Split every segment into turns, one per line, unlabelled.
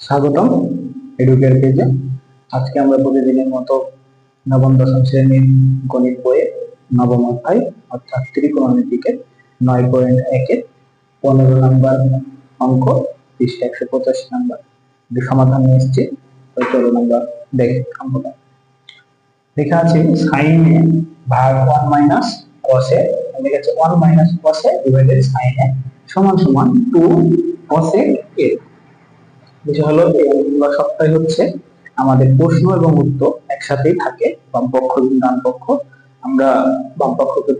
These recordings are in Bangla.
স্বাগতম এডুকেয়ার পেজে আজকে আমরা প্রতিদিনের মতো নবম, দশম শ্রেণির গণিত বইয়ে নবম অধ্যায়, অর্থাৎ ত্রিকোণমিতিকে নয় পয়েন্ট একে পনেরো নাম্বার অঙ্ক, পৃষ্ঠা একশো পঁচাশি নাম্বার। সমাধান এসেছি, ওই চলো নাম্বার দেখে লেখা আছে সাইনে ভাগ ওয়ান মাইনাস কসে লেখা আছে ওয়ান মাইনাস কসে ডিভাইডেড সাইনে সমান সমান টু কসে এ বিষয় হলো এই সবটাই হচ্ছে আমাদের প্রশ্ন এবং উত্তর একসাথেই থাকে। বাম পক্ষ এবং ডান পক্ষ আমরা বাম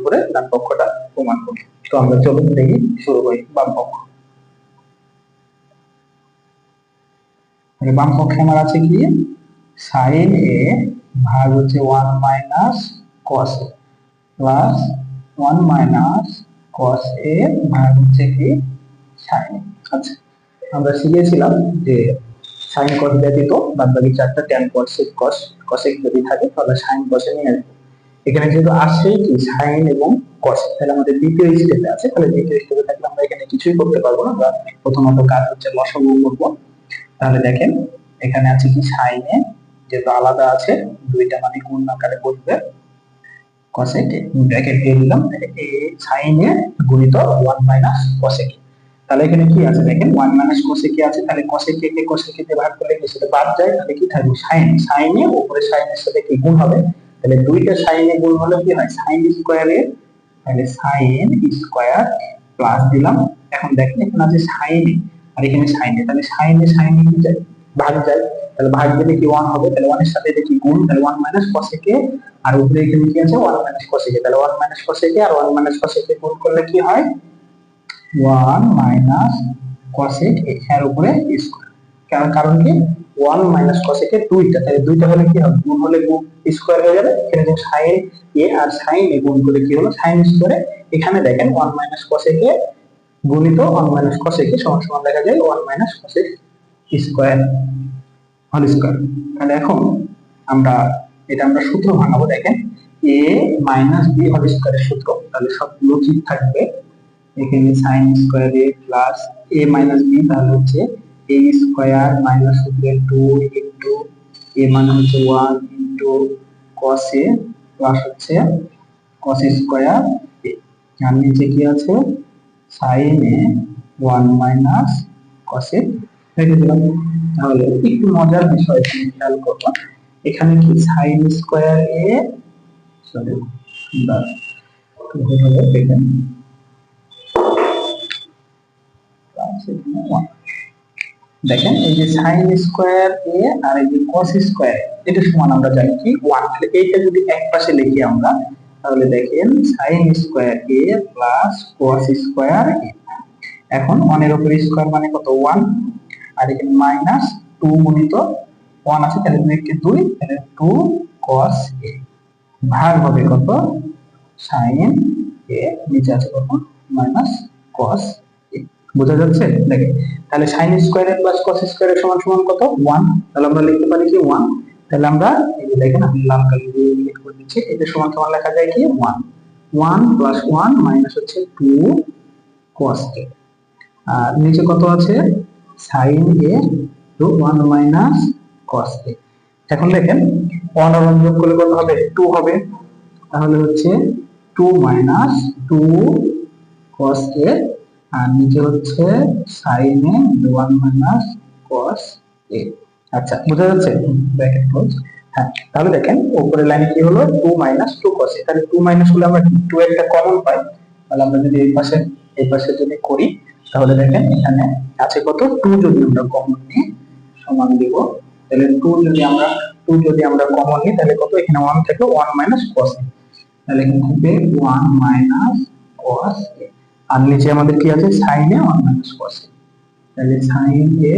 ধরে ডান পক্ষটা প্রমাণ করি। তো আমরা চলুন দেখি, শুরু করি বাম পক্ষ বাম পক্ষে আমার আছে কি সাইন এ ভাগ হচ্ছে one minus cos A plus one minus cos A ভাগ হচ্ছে কি? সাইন আচ্ছা। আমরা শিখেছিলাম যে সাইন কস ব্যতীত বাদ বাকি চারটা ট্যান কসেক কস কসেক যদি থাকে, তাহলে সাইন কসে নিয়ে আসব। এখানে যেহেতু আসছেই কি সাইন এবং কস তাহলে আমাদের দ্বিতীয় স্টেপে আছে। তাহলে দ্বিতীয় স্টেপে থাকলে আমরা এখানে কিছুই করতে পারব না আমরা প্রথমত কাজ হচ্ছে লসাগু করব। তাহলে দেখেন, এখানে আছে কি সাইনে যেহেতু আলাদা আছে, দুইটা মানে গুণ আকারে বসবে? কসেকে ব্র্যাকেট দিয়ে দিলাম সাইনে গুণিত ওয়ান মাইনাস কসেকে তাহলে এখানে কি আছে দেখেন? ওয়ান মাইনাস কোসেকে আছে? তাহলে কোসেকে কে কোসেকে দিয়ে ভাগ করলে কি সেটা বাদ যায়? তাহলে কি থাকবে? সাইন সাইনে উপরে সাইনের সাথে কি গুণ হবে? তাহলে দুইটা সাইনে গুণ হলে কি হয়? সাইন স্কোয়ারে তাহলে সাইন স্কোয়ার প্লাস দিলাম। এখন দেখেন, এখানে আছে সাইনে আর এখানে সাইনে তাহলে সাইনে সাইনে কি যায়? ভাগ যায়। তাহলে ভাগ দিলে কি ওয়ান হবে? তাহলে ওয়ানের সাথে এটা কি গুণ? তাহলে ওয়ান মাইনাস কোসেকে আর উপরে এখানে কি আছে? ওয়ান মাইনাস কোসেকে তাহলে ওয়ান মাইনাস কোসেকে আর ওয়ান মাইনাস কোসেকে গুণ করলে কি হয়? ওয়ান মাইনাস কসেক এর উপরে স্কোয়ার কারণ কি? ওয়ান মাইনাস কসেক দুইটা। তাহলে দুইটা হলে কি হবে? গুণ হলে গুণ স্কোয়ার হয়ে যাবে। এখানে যে সাইন এ আর সাইন এ গুণ করে কি হলো? সাইন স্কোয়ারে এখানে দেখেন ওয়ান মাইনাস কসেক গুণিত ওয়ান মাইনাস কসেক সমান সমান দেখা যায় ওয়ান মাইনাস কসেক স্কোয়ার হল স্কোয়ার তাহলে এখন আমরা এটা আমরা সূত্র ভাঙাবো। দেখেন এ মাইনাস বি হল স্কোয়ারের সূত্র। তাহলে সবগুলো ঠিক থাকবে। এখানে sine square A plus A minus B তাহলে হচ্ছে এ স্কোয়ার মাইনাস হচ্ছে টু ইন্টু এ মানে হচ্ছে one into cos A plus হচ্ছে কস স্কোয়ার এ আর নিচে কি আছে? Sine A one minus cos A রেখে দিলাম তাহলে একটু মজার বিষয় খেয়াল করব। এখানে কি সাইন স্কোয়ার এ সরি ভুল হলো দেখেন। যে সাইন স্কোয়ার ওয়ান তাহলে দেখেন sine square A plus cos square A এখন ওয়ানের উপর স্কোয়ার মানে কত? ওয়ান আর এখানে মাইনাস টু গুণিত ওয়ান আছে, তাহলে দুই কে দুই, তাহলে টু কস এ ভাগ হবে কত? সাইন এ নিচে আছে কত? মাইনাস কস বোঝা যাচ্ছে দেখে তাহলে sine square plus cos square সমান সমান কত? ওয়ান তাহলে আমরা লিখতে পারি কি ওয়ান তাহলে আমরা দেখেন, আমি লাল কালি দিয়ে করে দিচ্ছি। এটা সমান সমান লেখা যায় কি? One one plus one minus হচ্ছে টু কস এ আর নিচে কত আছে? Sine A two one minus cos A এখন দেখেন ওয়ান আর যোগ করলে কত হবে? টু হবে। তাহলে হচ্ছে two minus two cos A আর নিচে হচ্ছে sine A one minus cos A আচ্ছা বোঝা যাচ্ছে? ব্র্যাকেট ক্লোজ হ্যাঁ তাহলে দেখেন উপরের লাইনে কি হলো? Two minus two cos A তাহলে টু মাইনাস হলে আমরা টু একটা কমন পাই। তাহলে আমরা যদি এই পাশে এই পাশে যদি করি, তাহলে দেখেন এখানে আছে কত? টু যদি আমরা কমন নিই, সমান দিব। তাহলে টু যদি আমরা টু যদি আমরা কমন নিই, তাহলে কত? এখানে ওয়ান থেকে ওয়ান মাইনাস কস তাহলে এখানে থাকবে ওয়ান মাইনাস কস এ আর নিচে আমাদের কি আছে? Sine A one minus cos A. তাহলে সাইন এ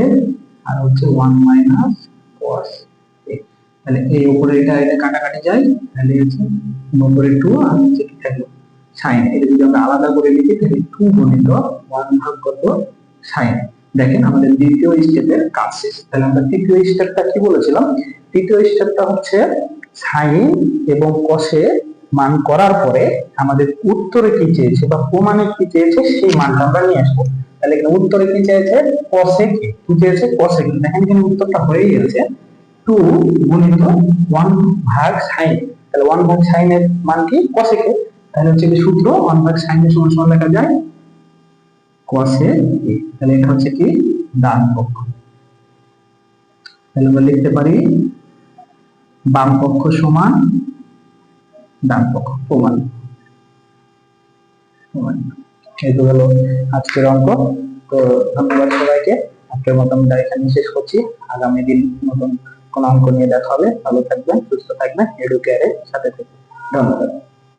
আর হচ্ছে ওয়ান মাইনাস কস এ। তাহলে এই উপরে এটা এটা কাটাকাটি যায়, তাহলে হচ্ছে উপরে টু আর নিচে কি থাকবে সাইন। এটা যদি আমরা আলাদা করে লিখি, তাহলে টু গুণিত ওয়ান ভাগ কত? সাইন। দেখেন আমাদের দ্বিতীয় স্টেপের কাজ শেষ। তাহলে আমরা তৃতীয় স্টেপটা কি বলেছিলাম? তৃতীয় স্টেপটা হচ্ছে সাইন এবং কসে মান করার পরে আমাদের উত্তরে কি চেয়েছে বা প্রমাণে কি চেয়েছে সেই মানটা আমরা নিয়ে আসব। তাহলে এখানে উত্তরে কি চেয়েছে? a কি চেয়েছে a দেখেন এখানে উত্তরটা হয়েই গেছে। টু গুণিত ওয়ান ভাগ সাইন তাহলে ওয়ান ভাগ সাইন এর মান কি? cosec a তাহলে হচ্ছে কি সূত্র? ওয়ান ভাগ সাইন এর সমান সমান লেখা যায় cosec a তাহলে এটা হচ্ছে কি? ডান পক্ষ। তাহলে আমরা লিখতে পারি বাম পক্ষ সমান প্রমাণ। প্রমাণ। এই তো হলো আজকের অঙ্ক। তো ধন্যবাদ সবাইকে। আজকের মতো আমরা এখানে শেষ করছি। আগামী দিন নতুন কোন অঙ্ক নিয়ে দেখা হবে। ভালো থাকবেন, সুস্থ থাকবেন এডুকেয়ারের সাথে থেকে ধন্যবাদ।